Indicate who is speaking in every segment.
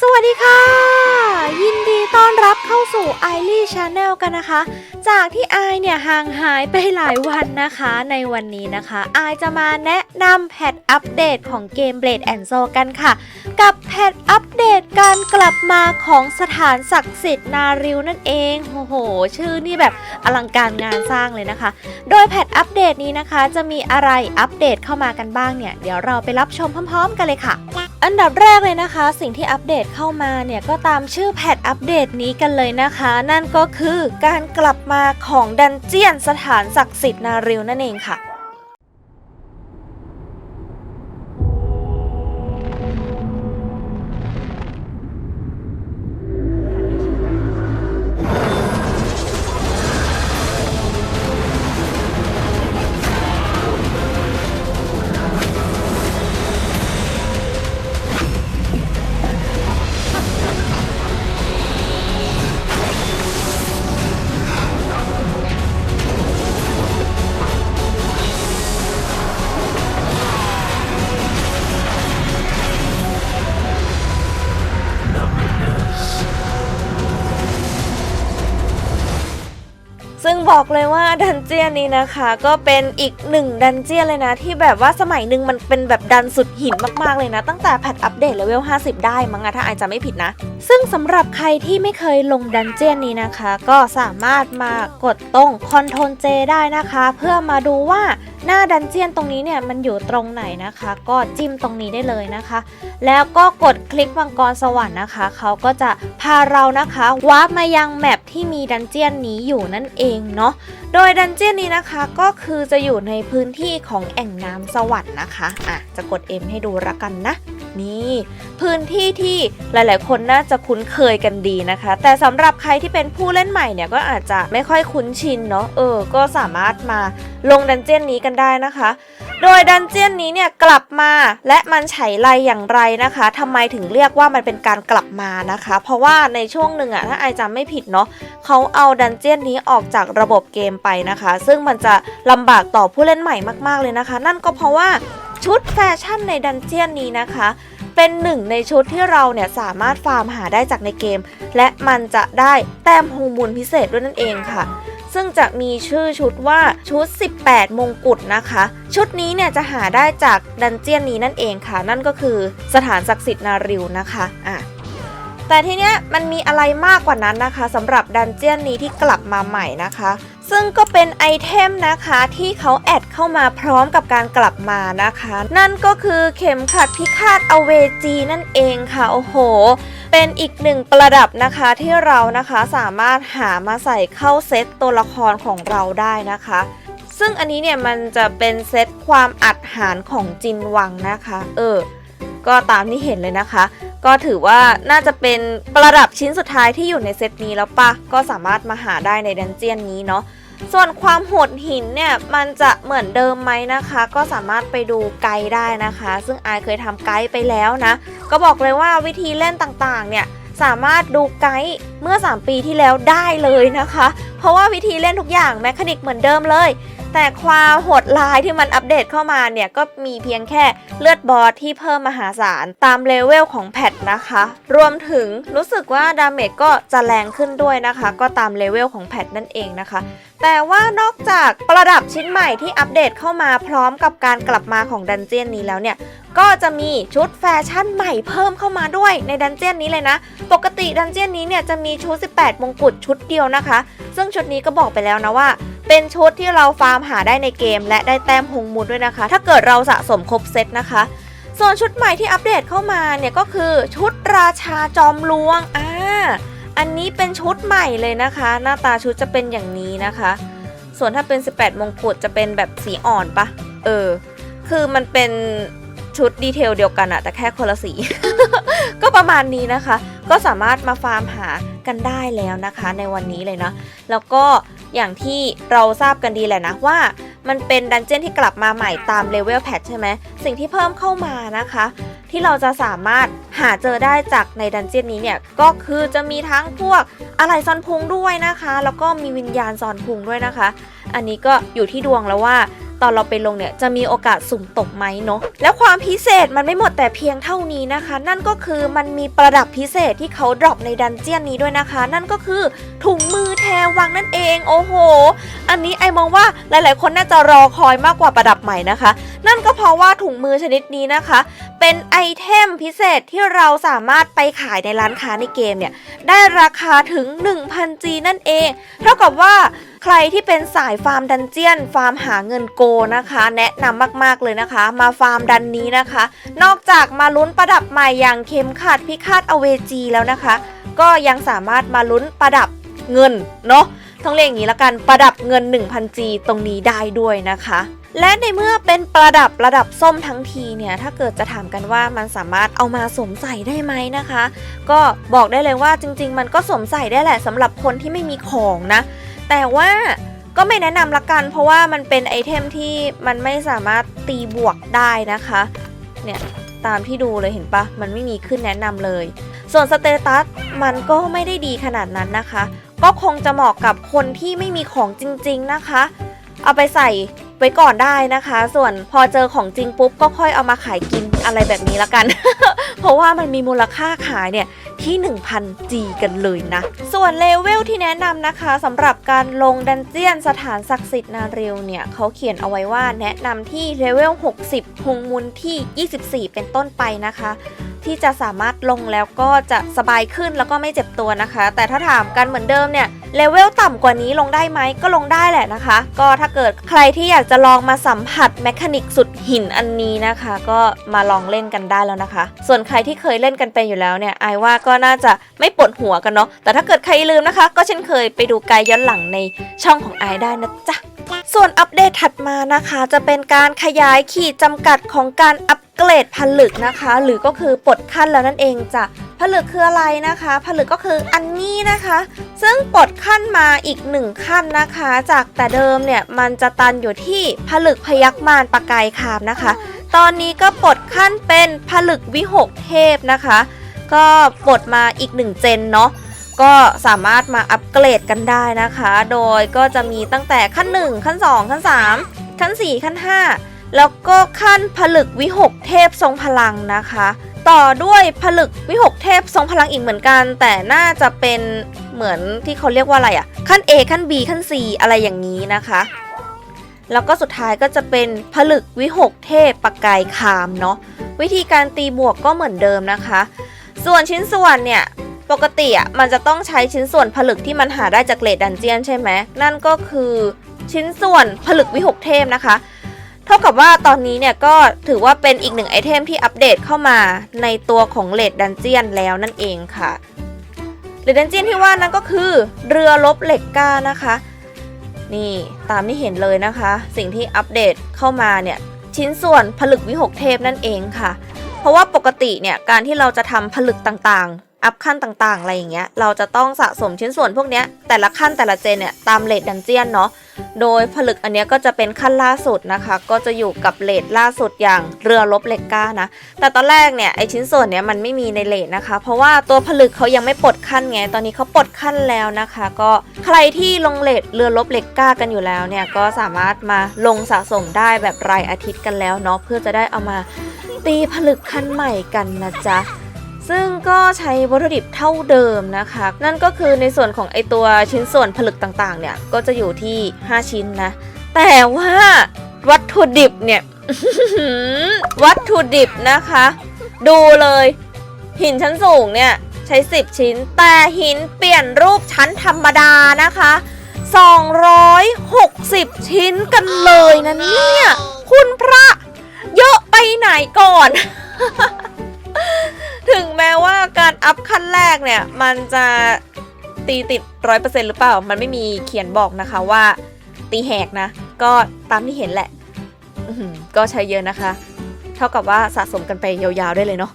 Speaker 1: สวัสดีค่ะ ยินดีต้อนรับ เข้าสู่ไอรี่ชาแนลกันนะคะ จากที่ไอเนี่ยห่างหายไปหลายวันนะคะ ในวันนี้นะคะไอจะมาแนะนำแพทอัปเดตของเกม Blade and Soul กันค่ะ กับแพทอัปเดตการกลับมาของสถานศักดิ์สิทธิ์นาริวนั่นเองโอ้โห ชื่อนี่แบบอลังการงานสร้างเลยนะคะ โดยแพทอัปเดตนี้นะคะ จะมีอะไรอัปเดตเข้ามากันบ้างเนี่ย เดี๋ยวเราไปรับชมพร้อม ๆ กันเลยค่ะ อันดับแรกเลยนะคะ สิ่งที่อัปเดตเข้ามาเนี่ยก็ตามชื่อแพทอัปเดตนี้กันเลยนะคะ นั่นก็คือการกลับมาของดันเจียนสถานศักดิ์สิทธิ์นาริวนั่นเองค่ะ บอกเลยว่าดันเจียนนี้นะคะ ก็เป็นอีกหนึ่งดันเจียนเลยนะ ที่แบบว่าสมัยหนึ่งมันเป็นแบบดันสุดหินมากๆเลยนะ ตั้งแต่แพทอัปเดตเลเวล 50 ได้มั้งอะถ้าไอจะไม่ผิดนะ ซึ่งสำหรับใครที่ไม่เคยลงดันเจียนนี้นะคะ ก็สามารถมากดตรงคอนโทรลเจได้นะคะ เพื่อมาดูว่า หน้าดันเจียนตรงนี้เนี่ยมันอยู่ตรงไหนนะคะ ก็จิ้มตรงนี้ได้เลยนะคะ แล้วก็กดคลิกมังกรสวรรค์นะคะ เขาก็จะพาเรานะคะวาร์ปมายังแมปที่มีดันเจียนนี้อยู่นั่นเองเนาะโดยดันเจียนนี้นะคะก็คือจะอยู่ในพื้นที่ของแอ่งน้ำสวรรค์นะคะอะจะกด M ให้ดูละกันนะ นี่พื้นที่ที่หลายๆ คนน่าจะคุ้นเคยกันดีนะคะ แต่สำหรับใครที่เป็นผู้เล่นใหม่เนี่ยก็อาจจะไม่ค่อยคุ้นชินเนาะเออ ก็สามารถมาลงดันเจียนนี้กันได้นะคะ โดยดันเจียนนี้เนี่ยกลับมาและมันไฉไลอย่างไรนะคะทำไมถึงเรียกว่ามันเป็นการกลับมานะคะ เพราะว่าในช่วงหนึ่งอะถ้าไอจำไม่ผิดเนาะเขาเอาดันเจียนนี้ออกจากระบบเกมไปนะคะ ซึ่งมันจะลำบากต่อผู้เล่นใหม่มาก ๆ เลยนะคะ นั่นก็เพราะว่าชุดแฟชั่นในดันเจียนนี้นะคะ เป็นหนึ่งในชุดที่เราเนี่ยสามารถฟาร์มหาได้จากในเกม และมันจะได้แต้มฮูมูลพิเศษด้วยนั่นเองค่ะ ซึ่งจะมีชื่อชุดว่าชุด 18 มงกุฎนะคะ ชุดนี้เนี่ยจะหาได้จากดันเจียนนี้นั่นเองค่ะ นั่นก็คือสถานศักดิ์สิทธิ์นาริวนะคะอะแต่ทีเนี้ยมันมีอะไรมากกว่านั้นนะคะสำหรับดันเจียนนี้ที่กลับมาใหม่นะคะ ซึ่งก็เป็นไอเทมนะคะที่เขาแอดเข้ามาพร้อมกับการกลับมานะคะ นั่นก็คือเข็มขัดพิฆาตอเวจีนั่นเองค่ะโอ้โห เป็นอีกหนึ่งประดับนะคะที่เรานะคะสามารถหามาใส่เข้าเซตตัวละครของเราได้นะคะ ซึ่งอันนี้เนี่ยมันจะเป็นเซตความอัดหารของจินวังนะคะ เออ ก็ตามที่เห็นเลยนะคะ ก็ถือว่าน่าจะเป็นประดับชิ้นสุดท้ายที่อยู่ในเซตนี้แล้วปะก็สามารถมาหาได้ในดันเจียนนี้เนาะส่วนความโหดหินเนี่ยมันจะเหมือนเดิมไหมนะคะ ก็สามารถไปดูไกด์ได้นะคะ ซึ่งไอเคยทำไกด์ไปแล้วนะ ก็บอกเลยว่าวิธีเล่นต่างๆ เนี่ยสามารถดูไกด์เมื่อ 3 ปีที่แล้วได้เลยนะคะ เพราะว่าวิธีเล่นทุกอย่างแมคานิกเหมือนเดิมเลย แต่ความโหดร้ายที่มันอัปเดตเข้ามาเนี่ย ก็มีเพียงแค่เลือดบอสที่เพิ่มมหาศาล ตามเลเวลของแพทนะคะ รวมถึงรู้สึกว่าดาเมจก็จะแรงขึ้นด้วยนะคะ ก็ตามเลเวลของแพทนั่นเองนะคะ แต่ว่านอกจากประดับชิ้นใหม่ที่อัปเดตเข้ามาพร้อมกับการกลับมาของดันเจียนนี้แล้วเนี่ย ก็จะมีชุดแฟชั่นใหม่เพิ่มเข้ามาด้วยในดันเจียนนี้เลยนะ ปกติดันเจียนนี้เนี่ยจะมีชุด 18 มงกุฎชุดเดียวนะคะ ซึ่งชุดนี้ก็บอกไปแล้วนะว่า เป็นชุดที่เราฟาร์มหาได้ในเกม และได้แต้มฮงมูลด้วยนะคะ ถ้าเกิดเราสะสมครบเซตนะคะ ส่วนชุดใหม่ที่อัปเดตเข้ามาเนี่ยก็คือชุดราชาจอมลวงอ่าอันนี้เป็นชุดใหม่เลยนะคะ หน้าตาชุดจะเป็นอย่างนี้นะคะ ส่วนถ้าเป็น 18 มงกุฎจะเป็นแบบสีอ่อนปะเออ คือมันเป็น ชุดดีเทลเดียวกันอะแต่แค่คนละสี ก็ประมาณนี้นะคะ ก็สามารถมาฟาร์มหากันได้แล้วนะคะในวันนี้เลยนะ แล้วก็อย่างที่เราทราบกันดีแหละนะว่ามันเป็นดันเจี้ยนที่กลับมาใหม่ตามเลเวลแพทใช่ไหมสิ่งที่เพิ่มเข้ามานะคะ ที่เราจะสามารถหาเจอได้จากในดันเจี้ยนนี้เนี่ยก็คือจะมีทั้งพวกอะไรซอนพุงด้วยนะคะ แล้วก็มีวิญญาณซอนพุงด้วยนะคะ อันนี้ก็อยู่ที่ดวงแล้วว่า ตอนเราไปลงเนี่ยจะมีโอกาสสุ่มตกไหมเนาะแล้วความพิเศษมันไม่หมดแต่เพียงเท่านี้นะคะ นั่นก็คือมันมีประดับพิเศษที่เขาดรอปในดันเจียนนี้ด้วยนะคะ นั่นก็คือถุงมือแทวังนั่นเองโอ้โห อันนี้ไอมองว่าหลาย ๆ คนน่าจะรอคอยมากกว่าประดับใหม่นะคะ นั่นก็เพราะว่าถุงมือชนิดนี้นะคะ เป็นไอเทมพิเศษที่เราสามารถไปขายในร้านค้าในเกมเนี่ย ได้ราคาถึง 1,000จีนั่นเอง เท่ากับว่าใครที่เป็นสายฟาร์มดันเจียน ฟาร์มหาเงินโกนะคะ แนะนำมากๆเลยนะคะ มาฟาร์มดันนี้นะคะ นอกจากมาลุ้นประดับใหม่อย่างเข็มขัดพิฆาตอเวจีแล้วนะคะ ก็ยังสามารถมาลุ้นประดับเงินเนาะต้องเรียกอย่างนี้ละกันประดับเงิน 1,000จีตรงนี้ได้ด้วยนะคะ และในเมื่อเป็นประดับระดับส้มทั้งทีเนี่ยถ้าเกิดจะถามกันว่ามันสามารถเอามาสวมใส่ได้ไหมนะคะ ก็บอกได้เลยว่าจริง ๆ มันก็สวมใส่ได้แหละสำหรับคนที่ไม่มีของนะ แต่ว่าก็ไม่แนะนำละกัน เพราะว่ามันเป็นไอเทมที่มันไม่สามารถตีบวกได้นะคะเนี่ยตามที่ดูเลยเห็นปะมันไม่มีขึ้นแนะนำเลย ส่วนสเตตัสมันก็ไม่ได้ดีขนาดนั้นนะคะ ก็คงจะเหมาะกับคนที่ไม่มีของจริง ๆนะคะ เอาไปใส่ ไว้ก่อนได้นะคะ ส่วนพอเจอของจริงปุ๊บก็ค่อยเอามาขายกินอะไรแบบนี้ละกัน เพราะว่ามันมีมูลค่าขายเนี่ยที่ 1,000 G กันเลยนะ ส่วนเลเวลที่แนะนำนะคะสำหรับการลงดันเจียนสถานศักดิ์สิทธิ์นาเรียวเนี่ยเขาเขียนเอาไว้ว่าแนะนำที่เลเวล 60ฮงมุนที่ 24 เป็นต้นไปนะคะ ที่จะสามารถลงแล้วก็จะสบายขึ้นแล้วก็ไม่เจ็บตัวนะคะ แต่ถ้าถามกันเหมือนเดิมเนี่ยเลเวลต่ำกว่านี้ลงได้ไหมก็ลงได้แหละนะคะ ก็ถ้าเกิดใครที่อยากจะลองมาสัมผัสแมคานิกสุดหินอันนี้นะคะ ก็มาลองเล่นกันได้แล้วนะคะ ส่วนใครที่เคยเล่นกันเป็นอยู่แล้วเนี่ยไอายว่าก็น่าจะไม่ปวดหัวกันเนาะแต่ถ้าเกิดใครลืมนะคะ ก็เช่นเคยไปดูไกด์ย้อนหลังในช่องของไอายได้นะจ๊ะส่วนอัปเดตถัดมานะคะ จะเป็นการขยายขีดจำกัดของการอัป เกรดผลึกนะคะ หรือก็คือปลดขั้นแล้วนั่นเองจ้ะผลึกคืออะไรนะคะ ผลึกก็คืออันนี้นะคะ ซึ่งปลดขั้นมาอีกหนึ่งขั้นนะคะ จากแต่เดิมเนี่ยมันจะตันอยู่ที่ผลึกพยักมารปะกายคามนะคะ ตอนนี้ก็ปลดขั้นเป็นผลึกวิหกเทพนะคะ ก็ปลดมาอีกหนึ่งเจนเนาะก็สามารถมาอัปเกรดกันได้นะคะ โดยก็จะมีตั้งแต่ขั้น 1 ขั้น 2 ขั้น 3 ขั้น 4 ขั้น 5 แล้วก็ขั้นผลึกวิหกเทพทรงพลังนะคะ ต่อด้วยผลึกวิหกเทพทรงพลังอีกเหมือนกัน แต่น่าจะเป็นเหมือนที่เขาเรียกว่าอะไรอะขั้น A ขั้น B ขั้น C อะไรอย่างนี้นะคะ แล้วก็สุดท้ายก็จะเป็นผลึกวิหกเทพปากายคามเนาะวิธีการตีบวกก็เหมือนเดิมนะคะ ส่วนชิ้นส่วนเนี่ยปกติอะมันจะต้องใช้ชิ้นส่วนผลึกที่มันหาได้จากเลดดันเจียนใช่ไหมนั่นก็คือชิ้นส่วนผลึกวิหกเทพนะคะ เท่ากับว่าตอนนี้เนี่ยก็ถือว่าเป็นอีกหนึ่งไอเทมที่อัปเดตเข้ามาในตัวของเลดดันเจียนแล้วนั่นเองค่ะเลดดันเจียนที่ว่านั่นก็คือ เรือลบเหล็กก้านะคะ นี่ตามที่เห็นเลยนะคะ สิ่งที่อัปเดตเข้ามาเนี่ยชิ้นส่วนผลึกวิหกเทพนั่นเองค่ะ เพราะว่าปกติเนี่ยการที่เราจะทำผลึกต่างๆ อัพขั้นต่างๆ อะไรอย่างเงี้ย เราจะต้องสะสมชิ้นส่วนพวกเนี้ย แต่ละขั้นแต่ละเจนเนี่ยตามเลทดันเจียนเนาะ โดยผลึกอันเนี้ยก็จะเป็นขั้นล่าสุดนะคะ ก็จะอยู่กับเลทล่าสุดอย่างเรือลบเหล็กก้านะ แต่ตอนแรกเนี่ยไอชิ้นส่วนเนี้ยมันไม่มีในเลทนะคะ เพราะว่าตัวผลึกเขายังไม่ปลดขั้นไง ตอนนี้เขาปลดขั้นแล้วนะคะ ก็ใครที่ลงเลทเรือลบเหล็กก้ากันอยู่แล้วเนี่ย ก็สามารถมาลงสะสมได้แบบรายอาทิตย์กันแล้วเนาะ เพื่อจะได้เอามาตีผลึกขั้นใหม่กันนะจ๊ะ ซึ่งก็ใช้วัตถุดิบเท่าเดิมนะคะ นั่นก็คือในส่วนของไอตัวชิ้นส่วนผลึกต่างๆ เนี่ย ก็จะอยู่ที่ 5 ชิ้นนะ แต่ว่าวัตถุดิบเนี่ย วัตถุดิบนะคะ ดูเลย หินชั้นสูงเนี่ย ใช้ 10 ชิ้น แต่หินเปลี่ยนรูปชั้นธรรมดานะคะ 260 ชิ้นกันเลยนะเนี่ย คุณพระเยอะไปไหนก่อน ถึงแม้ว่าการอัพขั้นแรกเนี่ย มันจะตีติดร้อยเปอร์เซ็นหรือเปล่า มันไม่มีเขียนบอกนะคะว่า ตีแหกนะ ก็ตามที่เห็นแหละก็ใช้เยอะนะคะ เท่ากับว่าสะสมกันไปยาวๆได้เลยเนาะ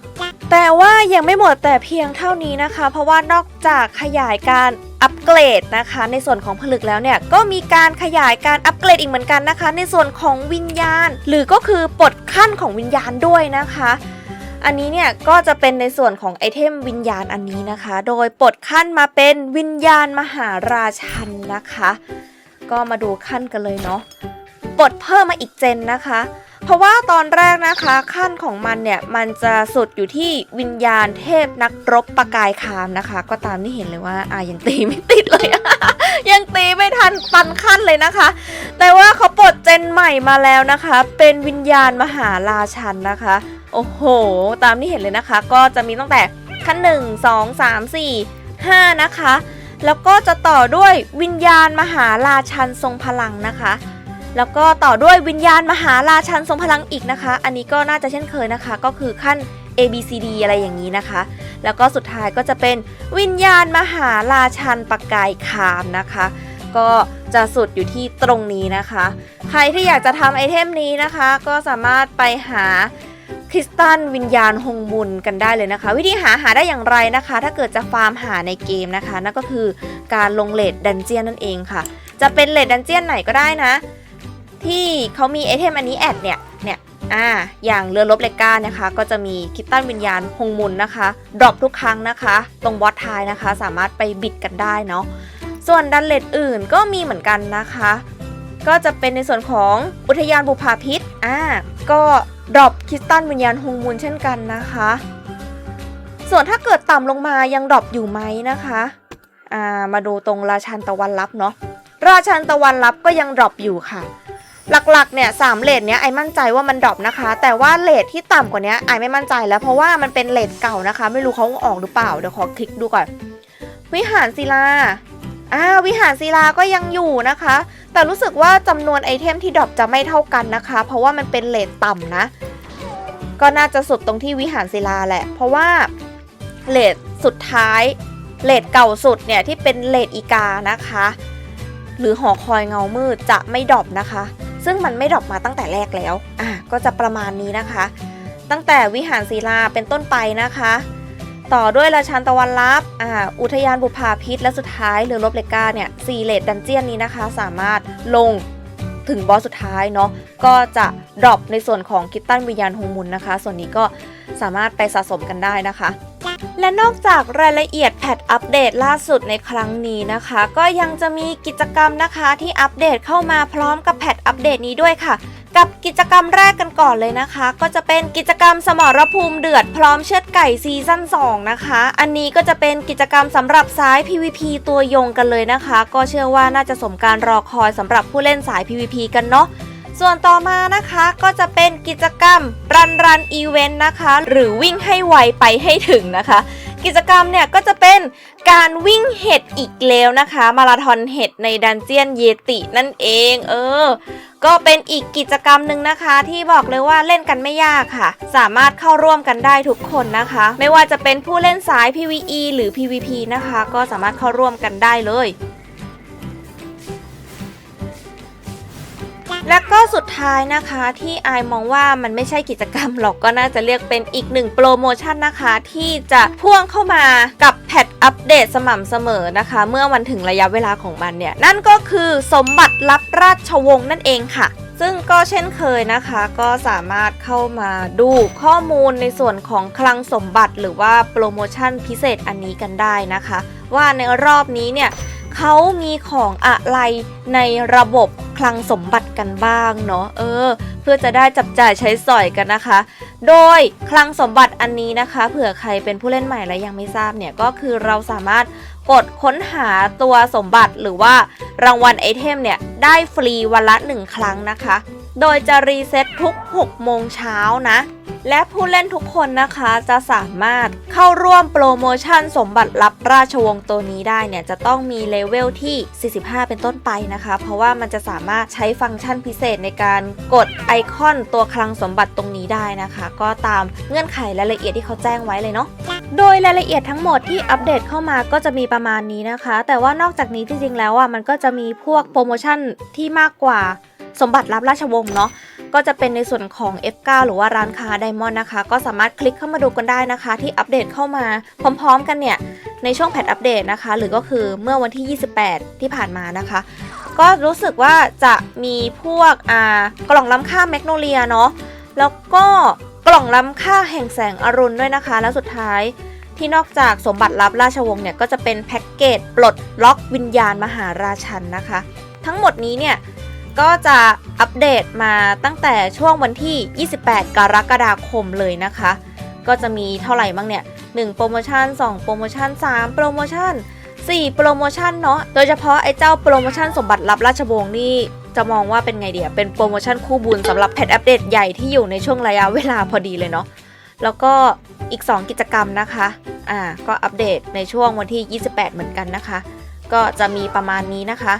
Speaker 1: แต่ว่ายังไม่หมดแต่เพียงเท่านี้นะคะ เพราะว่านอกจากขยายการอัปเกรดนะคะ ในส่วนของผลึกแล้วเนี่ยก็มีการขยายการอัปเกรดอีกเหมือนกันนะคะ ในส่วนของวิญญาณ หรือก็คือปลดขั้นของวิญญาณด้วยนะคะ อันนี้เนี่ยก็จะเป็นในส่วนของไอเทมวิญญาณอันนี้นะคะ โดยปลดขั้นมาเป็นวิญญาณมหาราชันนะคะ ก็มาดูขั้นกันเลยเนาะปลดเพิ่มมาอีกเจนนะคะ เพราะว่าตอนแรกนะคะขั้นของมันเนี่ยมันจะสุดอยู่ที่วิญญาณเทพนักรบประกายคามนะคะ ก็ตามที่เห็นเลยว่าอ่ายังตีไม่ติดเลย ยังตีไม่ทันปันขั้นเลยนะคะ แต่ว่าเขาปลดเจนใหม่มาแล้วนะคะ เป็นวิญญาณมหาราชันนะคะ โอ้โห ตามที่เห็นเลยนะคะ ก็จะมีตั้งแต่ขั้น1 2 3 4 5นะคะ แล้วก็จะต่อด้วยวิญญาณมหาราชันทรงพลังนะคะ แล้วก็ต่อด้วยวิญญาณมหาราชันทรงพลังอีกนะคะ อันนี้ก็น่าจะเช่นเคยนะคะ ก็คือขั้น A B C D อะไรอย่างนี้นะคะ แล้วก็สุดท้ายก็จะเป็นวิญญาณมหาราชันประกายคามนะคะ ก็จะสุดอยู่ที่ตรงนี้นะคะ ใครที่อยากจะทำไอเทมนี้นะคะ ก็สามารถไปหา คริสตัลวิญญาณหงมุนกันได้เลยนะคะ วิธีหาหาได้อย่างไรนะคะ ถ้าเกิดจะฟาร์มหาในเกมนะคะ นั่นก็คือการลงเลดดันเจียนนั่นเองค่ะ จะเป็นเลดดันเจียนไหนก็ได้นะ ที่เขามีไอเทมอันนี้แอดเนี่ยเนี่ยอ่าอย่างเรือรบเลก้านะคะ ก็จะมีคิตตันวิญญาณหงมุนนะคะดรอปทุกครั้งนะคะ ตรงบอสทายนะคะ สามารถไปบิดกันได้เนาะส่วนดันเลดอื่นก็มีเหมือนกันนะคะ ก็จะเป็นในส่วนของอุทยานบุพาพิษอ่าก็ ดรอปคริสตันวิญญาณหงมุนเช่นกันนะคะ ส่วนถ้าเกิดต่ำลงมายังดรอปอยู่ไหมนะคะามาดูตรงราชันตะวันลับเนาะราชันตะวันลับก็ยังดรอปอยู่ค่ะ หลักๆเนี่ยสามเลทเนี้ยไอมั่นใจว่ามันดรอปนะคะ แต่ว่าเลทที่ต่ำกว่านี้ไอไม่มั่นใจแล้วเพราะว่ามันเป็นเลทเก่านะคะ ไม่รู้เขาออกหรือเปล่าเดี๋ยวขอคลิกดูก่อน วิหารศิลาอ่าวิหารศิลาก็ยังอยู่นะคะ แต่รู้สึกว่าจำนวนไอเทมที่ดรอปจะไม่เท่ากันนะคะ เพราะว่ามันเป็นเลทต่ำนะ ก็น่าจะสุดตรงที่วิหารศิลาแหละ เพราะว่าเลทสุดท้ายเลทเก่าสุดเนี่ยที่เป็นเลทอีกานะคะ หรือหอคอยเงามืดจะไม่ดรอปนะคะ ซึ่งมันไม่ดรอปมาตั้งแต่แรกแล้วอะก็จะประมาณนี้นะคะ ตั้งแต่วิหารศิลาเป็นต้นไปนะคะ ต่อด้วยราชันตะวันลับอ่าอุทยานบุพาพิษและสุดท้ายเรือรบเลกาเนี่ยสี่เลดดันเจียนนี้นะคะ สามารถลงถึงบอสสุดท้ายเนาะก็จะดรอปในส่วนของกิตตันวิญญาณฮงมุนนะคะ ส่วนนี้ก็สามารถไปสะสมกันได้นะคะ และนอกจากรายละเอียดแพทอัปเดตล่าสุดในครั้งนี้นะคะ ก็ยังจะมีกิจกรรมนะคะที่อัปเดตเข้ามาพร้อมกับแพทอัปเดตนี้ด้วยค่ะ กับกิจกรรมแรกกันก่อนเลยนะคะ ก็จะเป็นกิจกรรมสมรภูมิเดือดพร้อมเชือดไก่ซีซั่น2นะคะ อันนี้ก็จะเป็นกิจกรรมสำหรับสาย PVP ตัวยงกันเลยนะคะ ก็เชื่อว่าน่าจะสมการรอคอยสำหรับผู้เล่นสาย PVP กันเนาะส่วนต่อมานะคะก็จะเป็นกิจกรรมรันรันอีเวนต์นะคะ หรือวิ่งให้ไวไปให้ถึงนะคะ กิจกรรมเนี่ยก็จะเป็นการวิ่งเห็ดอีกแล้วนะคะ มาราธอนเห็ดในดันเจียนเยตินั่นเอง เออ ก็เป็นอีกกิจกรรมหนึ่งนะคะ ที่บอกเลยว่าเล่นกันไม่ยากค่ะ สามารถเข้าร่วมกันได้ทุกคนนะคะ ไม่ว่าจะเป็นผู้เล่นสาย PVE หรือ PVP นะคะ ก็สามารถเข้าร่วมกันได้เลย และก็สุดท้ายนะคะที่อายมองว่ามันไม่ใช่กิจกรรมหรอกก็น่าจะเรียกเป็นอีกหนึ่งโปรโมชั่นนะคะ ที่จะพ่วงเข้ามากับแพทอัปเดตสม่ำเสมอนะคะ เมื่อวันถึงระยะเวลาของมันเนี่ย นั่นก็คือสมบัติลับราชวงศ์นั่นเองค่ะซึ่งก็เช่นเคยนะคะก็สามารถเข้ามาดูข้อมูลในส่วนของคลังสมบัติหรือว่าโปรโมชั่นพิเศษอันนี้กันได้นะคะ ว่าในรอบนี้เนี่ย เขามีของอะไรในระบบคลังสมบัติกันบ้างเนาะเออ เพื่อจะได้จับจ่ายใช้สอยกันนะคะ โดยคลังสมบัติอันนี้นะคะ เผื่อใครเป็นผู้เล่นใหม่และยังไม่ทราบเนี่ยก็คือเราสามารถกดค้นหาตัวสมบัติหรือว่ารางวัลไอเทมเนี่ยได้ฟรีวันละ 1 ครั้งนะคะ โดยจะรีเซ็ตทุก 6 โมงเช้านะ และผู้เล่นทุกคนนะคะจะสามารถเข้าร่วมโปรโมชั่นสมบัติลับราชวงศ์ตัวนี้ได้เนี่ย จะต้องมีเลเวลที่ 45 เป็นต้นไปนะคะ เพราะว่ามันจะสามารถใช้ฟังก์ชันพิเศษในการกดไอคอนตัวคลังสมบัติตรงนี้ได้นะคะ ก็ตามเงื่อนไขรายละเอียดที่เขาแจ้งไว้เลยเนาะโดยรายละเอียดทั้งหมดที่อัปเดตเข้ามาก็จะมีประมาณนี้นะคะ แต่ว่านอกจากนี้จริงๆแล้วอะมันก็จะมีพวกโปรโมชั่นที่มากกว่า สมบัติลับราชวงศ์เนาะก็จะเป็นในส่วนของ F9 หรือว่าร้านค้าไดมอนด์นะคะ ก็สามารถคลิกเข้ามาดูกันได้นะคะ ที่อัปเดตเข้ามาพร้อม ๆ กันเนี่ย ในช่วงแพทอัปเดตนะคะ หรือก็คือเมื่อวันที่ 28 ที่ผ่านมานะคะ ก็รู้สึกว่าจะมีพวกอ่ากล่องล้ำค่าแมกโนเลียเนาะแล้วก็กล่องล้ำค่าแห่งแสงอรุณด้วยนะคะ แล้วสุดท้ายที่นอกจากสมบัติลับราชวงศ์เนี่ยก็จะเป็นแพ็กเกจปลดล็อกวิญญาณมหาราชันนะคะ ทั้งหมดนี้เนี่ย ก็จะอัปเดตมาตั้งแต่ช่วงวันที่ 28 กรกฎาคมเลยนะคะ ก็จะมีเท่าไหร่บ้างเนี่ย 1 โปรโมชั่น 2 โปรโมชั่น 3 โปรโมชั่น 4 โปรโมชั่นเนาะ โดยเฉพาะไอ้เจ้าโปรโมชั่นสมบัติรับราชวงศ์นี่จะมองว่าเป็นไงเดียเป็นโปรโมชั่นคู่บุญสำหรับแพทอัปเดตใหญ่ที่อยู่ในช่วงระยะเวลาพอดีเลยเนาะ แล้วก็อีก 2 กิจกรรมนะคะ อ่า ก็อัปเดตในช่วงวันที่ 28 เหมือนกันนะคะ ก็จะมีประมาณนี้นะคะ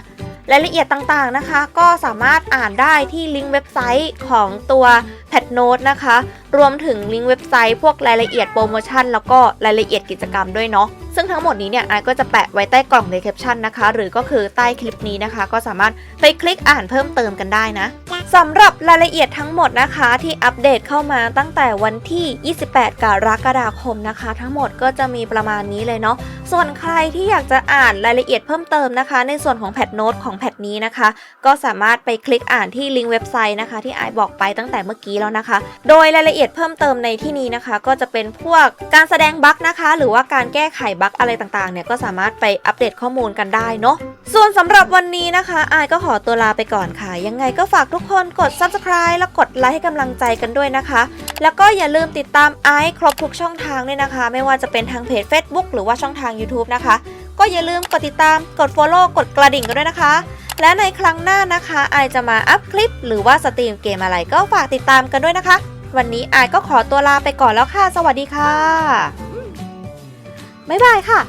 Speaker 1: รายละเอียดต่างๆนะคะ ก็สามารถอ่านได้ที่ลิงก์เว็บไซต์ของตัวแพดโน e นะคะ รวมถึงลิงก์เว็บไซต์พวกรายละเอียดโปรโมชั่นแล้วก็รายละเอียดกิจกรรมด้วยเนาะ ซึ่งทั้งหมดนี้เนี่ยไอก็จะแปะไว้ใต้กล่อง description นะคะ หรือก็คือใต้คลิปนี้นะคะ ก็สามารถไปคลิกอ่านเพิ่มเติมกันได้นะสำหรับรายละเอียดทั้งหมดนะคะที่อัปเดตเข้ามาตั้งแต่วันที่ 28 กรกฎาคมนะคะ ทั้งหมดก็จะมีประมาณนี้เลยเนาะส่วนใครที่อยากจะอ่านรายละเอียดเพิ่มเติมนะคะ ในส่วนของแพทโน้ตของแพทนี้นะคะ ก็สามารถไปคลิกอ่านที่ลิงก์เว็บไซต์นะคะ ที่ไอบอกไปตั้งแต่เมื่อกี้แล้วนะคะ โดยรายละเอียดเพิ่มเติมในที่นี้นะคะ ก็จะเป็นพวกการแสดงบั๊กนะคะ หรือว่าการแก้ไขบั๊กอะไรต่างๆ เนี่ยก็สามารถไปอัปเดตข้อมูลกันได้เนาะ ส่วนสำหรับวันนี้นะคะอายก็ขอตัวลาไปก่อนค่ะ ยังไงก็ฝากทุกคนกด subscribe และกดไลค์ให้กำลังใจกันด้วยนะคะ แล้วก็อย่าลืมติดตามไอครบทุกช่องทางด้วยนะคะ ไม่ว่าจะเป็นทางเพจ Facebook หรือว่าช่องทาง YouTube นะคะ ก็อย่าลืมกดติดตามกด Follow กดกระดิ่งกันด้วยนะคะ และในครั้งหน้านะคะไอายจะมาอัพคลิป หรือว่าสตรีมเกมอะไรก็ฝากติดตามกันด้วยนะคะ วันนี้ไอายก็ขอตัวลาไปก่อนแล้วค่ะ สวัสดีค่ะ บ๊ายบายค่ะ